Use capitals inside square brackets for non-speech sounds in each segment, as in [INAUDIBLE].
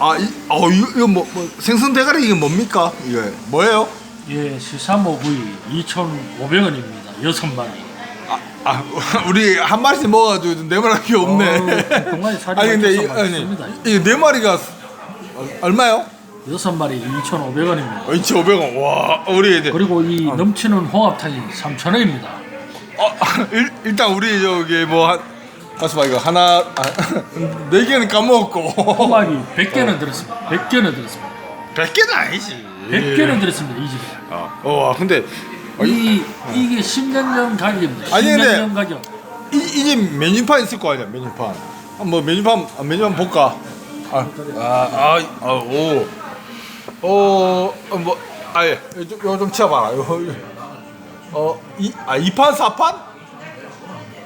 아, 이, 어, 이거, 이거 뭐, 뭐 생선 대가리 이게 뭡니까? 이거 뭐예요? 예, 시사모구이 2,500원입니다. 여섯 마리. 아, 아, [LAUGHS] 우리 한 마리씩 먹어가지고 네 마리밖에 없네. 어, 동아리 살이 아니 근데 이, 아니. 이네 마리가 얼마요? 여섯 마리 2,500원입니다. 2,500원. 와, 우리 이제 그리고 이 넘치는 홍합탕이 3,000원입니다. 어, [LAUGHS] 일, 일단 우리 저기 뭐 한 가서 이거 하나 아, [LAUGHS] 네 개는 까먹었고 홍합이 100개는 들었습니다. 100개는 들었습니다. 100개는 아니지. 100개는 들었습니다. 이 집에. 어, 와, 근데 어, 이, 이 이게 10년 전 가격입니다. 아니, 10년 근데- 전 가격. 이, 이집 메뉴판 있을 거 아니야, 메뉴판. 한번 메뉴판 아, 메뉴판 볼까? 아, 아, 아, 아, 오, 어, 어, 뭐, 아, 예, 좀, 이거 좀 치워봐라. 이거, 이거. 어, 이, 아, 2판 4판?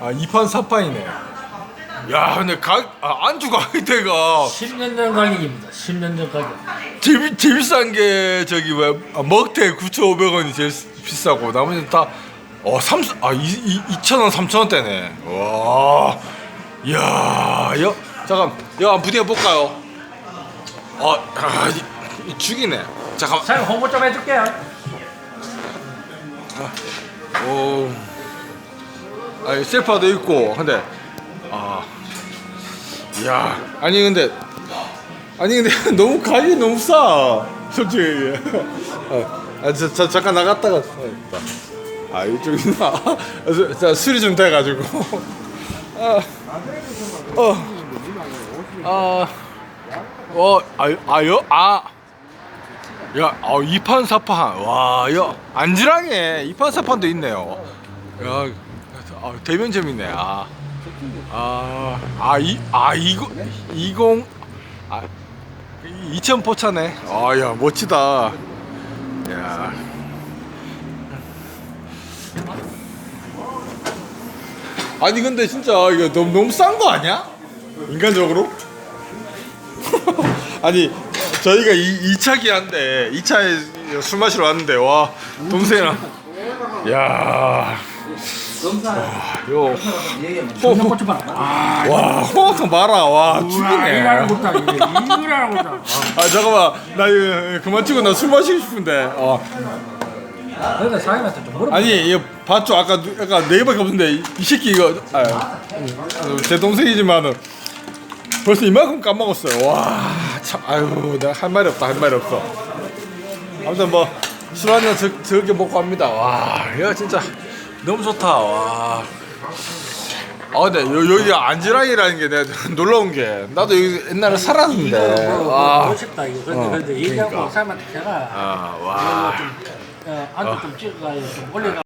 아, 2판 4판이네. 야, 근데 가, 아, 안주 가격대가 [LAUGHS] 10년 전 가격입니다. 10년 전 가격. 제일, 제일 비싼 게 저기 왜 아, 먹태 9,500원이 제일 비싸고 나머지는 다 어, 3, 아, 2, 2,000원, 3,000원대네. 와. 이야, 여, 잠깐, 한번 부팅해 볼까요? 어, 아, 이, 이 죽이네. 잠깐, 사장님 홍보 좀 해줄게요. 오. 아, 셀파도 있고, 근데, 아. 이 야, 아니, 근데, 아니, 근데 [LAUGHS] 너무 가격이 너무 싸. 솔직히. 어, 아, 저, 저, 잠깐 나갔다가. 아, 이쪽이나. [LAUGHS] 아, 저, 저 술이 좀 돼가지고. [LAUGHS] 아, 어. 아, 어, 아, 아, 여, 아. 야, 어, 2판 4판. 와, 야, 안지랑에 2판 4판도 있네요. 야, 아, 대변점이네. 아. 아, 아, 이, 아, 이거, 20, 아, 2000 포차네. 아, 야, 멋지다. 야. 아니, 근데 진짜 이거 너무, 너무 싼 거 아니야? 인간적으로? [LAUGHS] 아니 저희가 이 2차 기한데 2차에 술 마시러 왔는데 와 동생이랑 야 요, 청년 고추 봐라. 아, 와 홍합탕 봐라. 와 죽이네. 이라는 것도 아니고 이라는 것도. 아 잠깐만. 나 이거 그만 치고 나 술 마시고 싶은데. 어. 근데 사장님한테 좀 물어봐. 아니 이거 봤죠? 아까 누- 아까 네 개밖에 없는데 이, 이 새끼 이거 아, 음, 제 동생이지만은 벌써 이만큼 까먹었어요. 와 참 아유 내가 할 말이 없다 할 말이 없어. 아무튼 뭐 술 한잔 즐겨 먹고 합니다. 와 이거 진짜 너무 좋다 와 아, 근데 여, 여기 안지랑이라는 게 내가 [LAUGHS] 놀라운 게 나도 여기 옛날에 살았는데 뭐, 와. 뭐 싶다 이거. 근데 어, 근데 얘기하고 그러니까. 사람한테 제가 아, 와. 좀 어, 안주 좀 찍어가지고 좀 올려가.